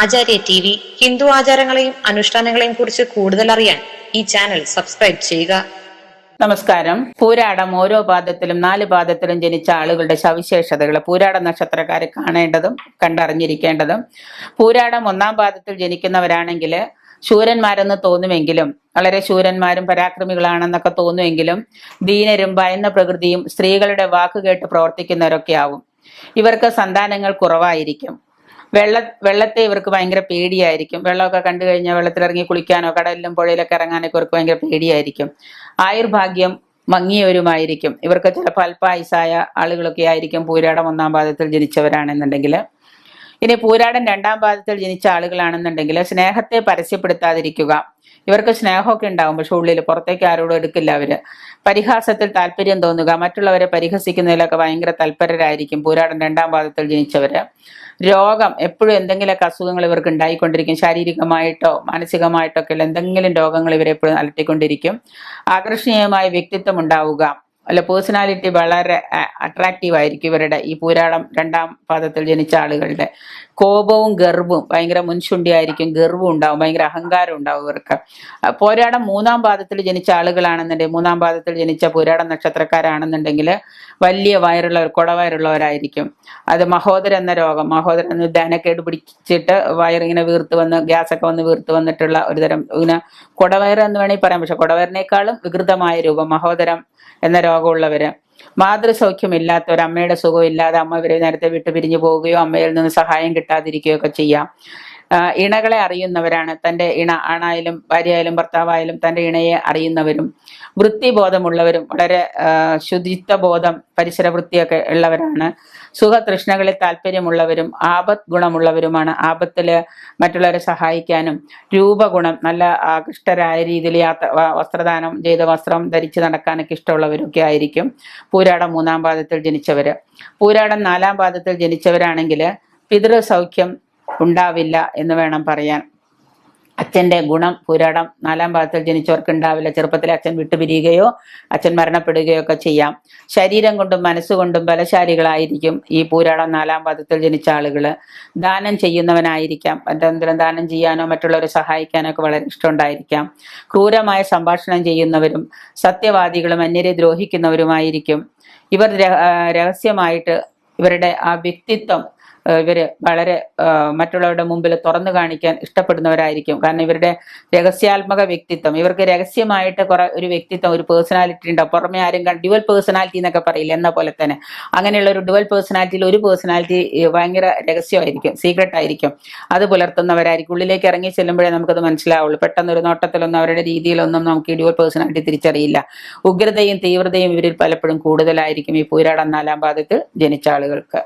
ആചാര്യ T V Hindu ആചാരങ്ങളെയും അനുഷ്ഠാനങ്ങളെയും കുറിച്ച് കൂടുതൽ അറിയാൻ ഈ ചാനൽ സബ്സ്ക്രൈബ് ചെയ്യുക. നമസ്കാരം. പൂരാടം ഓരോ പാദത്തിലും നാല് പാദത്തിലും ജനിച്ച ആളുകളുടെ സവിശേഷതകൾ പൂരാട നക്ഷത്രക്കാരെ കാണേണ്ടതും കണ്ടറിഞ്ഞിരിക്കേണ്ടതും. പൂരാടം ഒന്നാം പാദത്തിൽ ജനിക്കുന്നവരാണെങ്കിൽ ശൂരന്മാരെന്ന് തോന്നുമെങ്കിലും വളരെ ശൂരന്മാരും പരാക്രമികളാണെന്നൊക്കെ തോന്നുമെങ്കിലും ദീനരും ഭയന്ന പ്രകൃതിയും സ്ത്രീകളുടെ വാക്കുകേട്ട് പ്രവർത്തിക്കുന്നവരൊക്കെ ആവും. ഇവർക്ക് സന്താനങ്ങൾ കുറവായിരിക്കും. വെള്ള വെള്ളത്തെ ഇവർക്ക് ഭയങ്കര പേടിയായിരിക്കും. വെള്ളമൊക്കെ കണ്ടു കഴിഞ്ഞാൽ വെള്ളത്തിലിറങ്ങി കുളിക്കാനോ കടലിലും പുഴയിലൊക്കെ ഇറങ്ങാനൊക്കെ ഇവർക്ക് ഭയങ്കര പേടിയായിരിക്കും. ആയുർഭാഗ്യം മങ്ങിയവരുമായിരിക്കും. ഇവർക്ക് ചിലപ്പോൾ അല്പായുസായ ആളുകളൊക്കെ ആയിരിക്കും പൂരാടം ഒന്നാം പാദത്തിൽ ജനിച്ചവരാണെന്നുണ്ടെങ്കിൽ. ഇനി പൂരാടൻ രണ്ടാം പാദത്തിൽ ജനിച്ച ആളുകളാണെന്നുണ്ടെങ്കിൽ സ്നേഹത്തെ പരസ്യപ്പെടുത്താതിരിക്കുക. ഇവർക്ക് സ്നേഹമൊക്കെ ഉണ്ടാവും പക്ഷെ ഉള്ളിൽ പുറത്തേക്ക് ആരോടും എടുക്കില്ല അവർ. പരിഹാസത്തിൽ താല്പര്യം തോന്നുക മറ്റുള്ളവരെ പരിഹസിക്കുന്നതിലൊക്കെ ഭയങ്കര തൽപരരായിരിക്കും പൂരാടൻ രണ്ടാം പാദത്തിൽ ജനിച്ചവര്. രോഗം എപ്പോഴും എന്തെങ്കിലുമൊക്കെ അസുഖങ്ങൾ ഇവർക്ക് ഉണ്ടായിക്കൊണ്ടിരിക്കും. ശാരീരികമായിട്ടോ മാനസികമായിട്ടോ ഒക്കെ ഉള്ള എന്തെങ്കിലും രോഗങ്ങൾ ഇവരെ എപ്പോഴും അലട്ടിക്കൊണ്ടിരിക്കും. ആകർഷണീയമായ വ്യക്തിത്വം ഉണ്ടാവുക. അല്ല പേഴ്സണാലിറ്റി വളരെ അട്രാക്റ്റീവ് ആയിരിക്കും ഇവരുടെ ഈ പൂരാടം രണ്ടാം പാദത്തിൽ ജനിച്ച ആളുകളുടെ കോപവും ഗർവും ഭയങ്കര മുൻശുണ്ടിയായിരിക്കും ഗർവും ഉണ്ടാവും ഭയങ്കര അഹങ്കാരം ഉണ്ടാവും ഇവർക്ക്. പോരാടം മൂന്നാം പാദത്തിൽ ജനിച്ച ആളുകളാണെന്നുണ്ടെങ്കിൽ മൂന്നാം പാദത്തിൽ ജനിച്ച പൂരാടം നക്ഷത്രക്കാരാണെന്നുണ്ടെങ്കിൽ വലിയ വയറുള്ളവർ കുടവയറുള്ളവരായിരിക്കും. അത് മഹോദര എന്ന രോഗം മഹോദര എന്ന ധനക്കേട് പിടിച്ചിട്ട് വയറിങ്ങനെ വീർത്ത് വന്ന് ഗ്യാസൊക്കെ വന്ന് വീർത്ത് വന്നിട്ടുള്ള ഒരു തരം ഇങ്ങനെ കുടവയർ എന്ന് വേണമെങ്കിൽ പറയാം പക്ഷെ കുടവയറിനേക്കാളും വികൃതമായ രൂപം മഹോദരം എന്ന രോഗമുള്ളവര്. മാതൃസൗഖ്യമില്ലാത്തവർ അമ്മയുടെ സുഖമില്ലാതെ അമ്മ ഇവരെ നേരത്തെ വിട്ടു പിരിഞ്ഞു പോവുകയോ അമ്മയിൽ നിന്ന് സഹായം കിട്ടാതിരിക്കുകയോ ഒക്കെ ചെയ്യാം. ഇണകളെ അറിയുന്നവരാണ്. തന്റെ ഇണ ആണായാലും ഭാര്യയായാലും ഭർത്താവായാലും തന്റെ ഇണയെ അറിയുന്നവരും വൃത്തിബോധമുള്ളവരും വളരെ ശുചിത്വ ബോധം പരിസര വൃത്തിയൊക്കെ ഉള്ളവരാണ്. സുഖതൃഷ്ണകളിൽ താല്പര്യമുള്ളവരും ആപത് ഗുണമുള്ളവരുമാണ് ആപത്തിൽ മറ്റുള്ളവരെ സഹായിക്കാനും രൂപഗുണം നല്ല ആകൃഷ്ടരായ രീതിയിൽ യാത്ര വസ്ത്രദാനം ചെയ്ത വസ്ത്രം ധരിച്ച് നടക്കാനൊക്കെ ഇഷ്ടമുള്ളവരൊക്കെ ആയിരിക്കും. പൂരാടം മൂന്നാം പാദത്തിൽ ജനിച്ചവര്. പൂരാടം നാലാം പാദത്തിൽ ജനിച്ചവരാണെങ്കിൽ പിതൃസൗഖ്യം ഉണ്ടാവില്ല എന്ന് വേണം പറയാൻ. അച്ഛന്റെ ഗുണം പുരാടം നാലാം ഭാഗത്തിൽ ജനിച്ചവർക്ക് ഉണ്ടാവില്ല ചെറുപ്പത്തിൽ അച്ഛൻ വിട്ടുപിരിയുകയോ അച്ഛൻ മരണപ്പെടുകയോ ഒക്കെ ചെയ്യാം. ശരീരം കൊണ്ടും മനസ്സുകൊണ്ടും ബലശാലികളായിരിക്കും ഈ പൂരാടം നാലാം പാദത്തിൽ ജനിച്ച ആളുകൾ ദാനം ചെയ്യുന്നവനായിരിക്കാം. മറ്റെന്തെങ്കിലും ദാനം ചെയ്യാനോ മറ്റുള്ളവരെ സഹായിക്കാനോ ഒക്കെ വളരെ ഇഷ്ടമുണ്ടായിരിക്കാം. ക്രൂരമായ സംഭാഷണം ചെയ്യുന്നവരും സത്യവാദികളും അന്യരെ ദ്രോഹിക്കുന്നവരുമായിരിക്കും. ഇവർ രഹസ്യമായിട്ട് ഇവരുടെ ആ വ്യക്തിത്വം ഇവർ വളരെ മറ്റുള്ളവരുടെ മുമ്പിൽ തുറന്നു കാണിക്കാൻ ഇഷ്ടപ്പെടുന്നവരായിരിക്കും. കാരണം ഇവരുടെ രഹസ്യാത്മക വ്യക്തിത്വം ഇവർക്ക് രഹസ്യമായിട്ട് കുറെ ഒരു വ്യക്തിത്വം ഒരു പേഴ്സണാലിറ്റി ഉണ്ട്? പുറമെ ആരും ഡ്യുവൽ പേഴ്സണാലിറ്റി എന്നൊക്കെ പറയില്ല എന്ന പോലെ തന്നെ. അങ്ങനെയുള്ള ഒരു ഡ്യുവൽ പേഴ്സണാലിറ്റിയിൽ ഒരു പേഴ്സണാലിറ്റി ഭയങ്കര രഹസ്യമായിരിക്കും സീക്രട്ട് ആയിരിക്കും. അത് പുലർത്തുന്നവരായിരിക്കും. ഉള്ളിലേക്ക് ഇറങ്ങി ചെല്ലുമ്പോഴേ നമുക്കത് മനസ്സിലാവുള്ളൂ. പെട്ടെന്ന് ഒരു നോട്ടത്തിലൊന്നും അവരുടെ രീതിയിലൊന്നും നമുക്ക് ഈ ഡ്യുവൽ പേഴ്സണാലിറ്റി തിരിച്ചറിയില്ല. ഉഗ്രതയും തീവ്രതയും ഇവരിൽ പലപ്പോഴും കൂടുതലായിരിക്കും ഈ പൂരാടം നാലാം പാദത്തിൽ ജനിച്ച ആളുകൾക്ക്